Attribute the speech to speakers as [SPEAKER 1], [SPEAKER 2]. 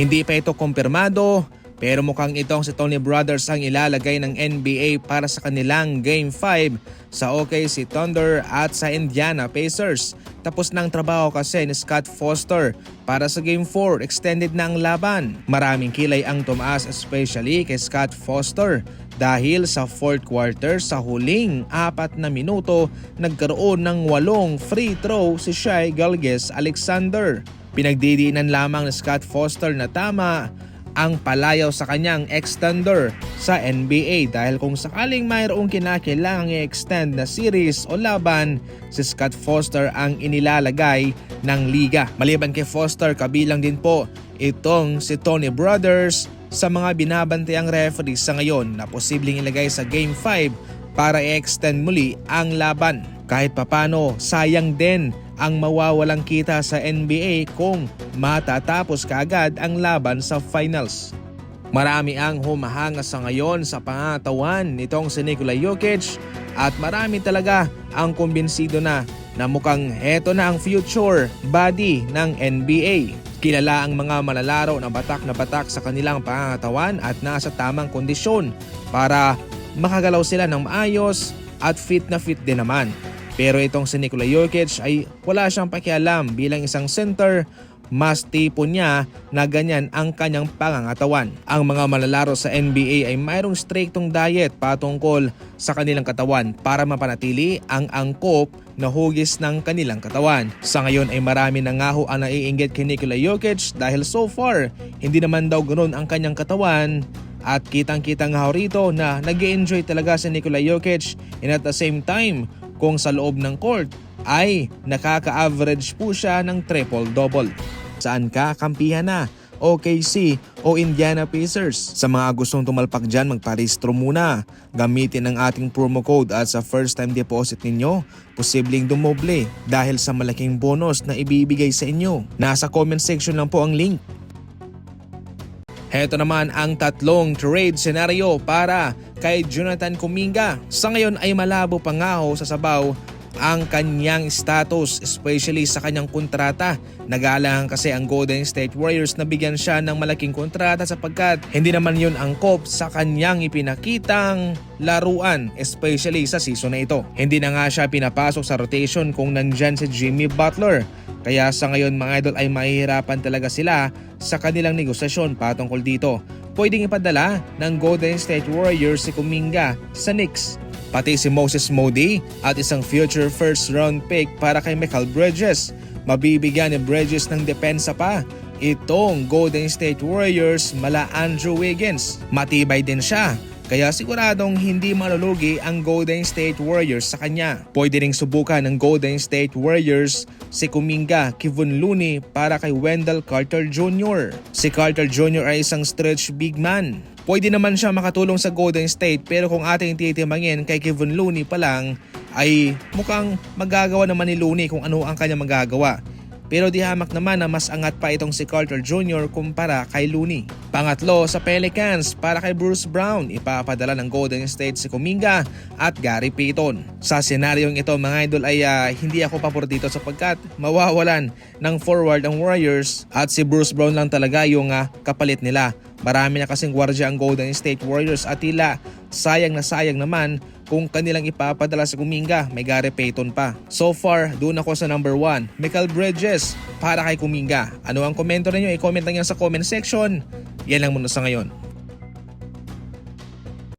[SPEAKER 1] Hindi pa ito kumpirmado pero mukhang itong si Tony Brothers ang ilalagay ng NBA para sa kanilang Game 5 sa OKC Thunder at sa Indiana Pacers. Tapos ng trabaho kasi ni Scott Foster para sa Game 4, extended na ang laban. Maraming kilay ang tumaas especially kay Scott Foster dahil sa fourth quarter sa huling apat na minuto nagkaroon ng walong free throw si Shai Galgez Alexander. Pinagdidiinan lamang ni Scott Foster na tama ang palayaw sa kanyang extender sa NBA dahil kung sakaling mayroong kinakailangang i-extend na series o laban, si Scott Foster ang inilalagay ng liga. Maliban kay Foster, kabilang din po itong si Tony Brothers sa mga binabantayang referee sa ngayon na posibleng ilagay sa Game 5 para i-extend muli ang laban. Kahit papano, sayang din ang mawawalang kita sa NBA kung matatapos kaagad ang laban sa finals. Marami ang humahanga sa ngayon sa pangatawan nitong si Nikola Jokic at marami talaga ang kumbinsido na na mukhang heto na ang future body ng NBA. Kilala ang mga malalaro na batak na batak sa kanilang pangatawan at nasa tamang kondisyon para makagalaw sila ng maayos at fit na fit din naman. Pero itong si Nikola Jokic ay wala siyang pakialam bilang isang center mas tipo niya na ganyan ang kanyang pangangatawan. Ang mga malalaro sa NBA ay mayroong striktong diet patungkol sa kanilang katawan para mapanatili ang angkop na hugis ng kanilang katawan. Sa ngayon ay marami na nga ho ang naiinggit kay Nikola Jokic dahil so far hindi naman daw ganoon ang kanyang katawan at kitang-kita nga rito na nag enjoy talaga si Nikola Jokic and at the same time kung sa loob ng court ay nakaka-average po siya ng triple-double. Saan ka kampihan na? OKC o Indiana Pacers. Sa mga gustong tumalpak dyan, magparehistro muna. Gamitin ang ating promo code at sa first time deposit ninyo, posibleng dumoble dahil sa malaking bonus na ibibigay sa inyo. Nasa comment section lang po ang link. Heto naman ang tatlong trade scenario para kay Jonathan Kuminga. Sa ngayon ay malabo pa nga ho sa sabaw ang kanyang status especially sa kanyang kontrata. Nagalang kasi ang Golden State Warriors na bigyan siya ng malaking kontrata sapagkat hindi naman yun angkop sa kanyang ipinakitang laruan especially sa season na ito. Hindi na nga siya pinapasok sa rotation kung nandyan si Jimmy Butler. Kaya sa ngayon mga idol ay mahihirapan talaga sila sa kanilang negosasyon patungkol dito. Pwedeng ipadala ng Golden State Warriors si Kuminga sa Knicks pati si Moses Moody at isang future first round pick para kay Michael Bridges. Mabibigyan ni Bridges ng depensa pa. Itong Golden State Warriors mala Andrew Wiggins. Matibay din siya. Kaya siguradong hindi malulugi ang Golden State Warriors sa kanya. Pwede ring subukan ng Golden State Warriors si Kuminga, Kevin Looney para kay Wendell Carter Jr. Si Carter Jr. ay isang stretch big man. Pwede naman siya makatulong sa Golden State pero kung ating titimangin kay Kevin Looney pa lang ay mukhang magagawa naman ni Looney kung ano ang kanya magagawa. Pero di hamak naman na mas angat pa itong si Carter Jr. kumpara kay Looney. Pangatlo sa Pelicans para kay Bruce Brown, ipapadala ng Golden State si Kuminga at Gary Payton. Sa senaryong ito mga idol ay uh, hindi ako papor dito sapagkat mawawalan ng forward ang Warriors at si Bruce Brown lang talaga yung uh, kapalit nila. Marami na kasing gwardya ang Golden State Warriors at tila sayang na sayang naman kung kanilang ipapadala sa Kuminga, may Gary Payton pa. So far, doon ako sa number 1, Michael Bridges para kay Kuminga. Ano ang komento ninyo? I-comment lang yan sa comment section. Yan lang muna sa ngayon.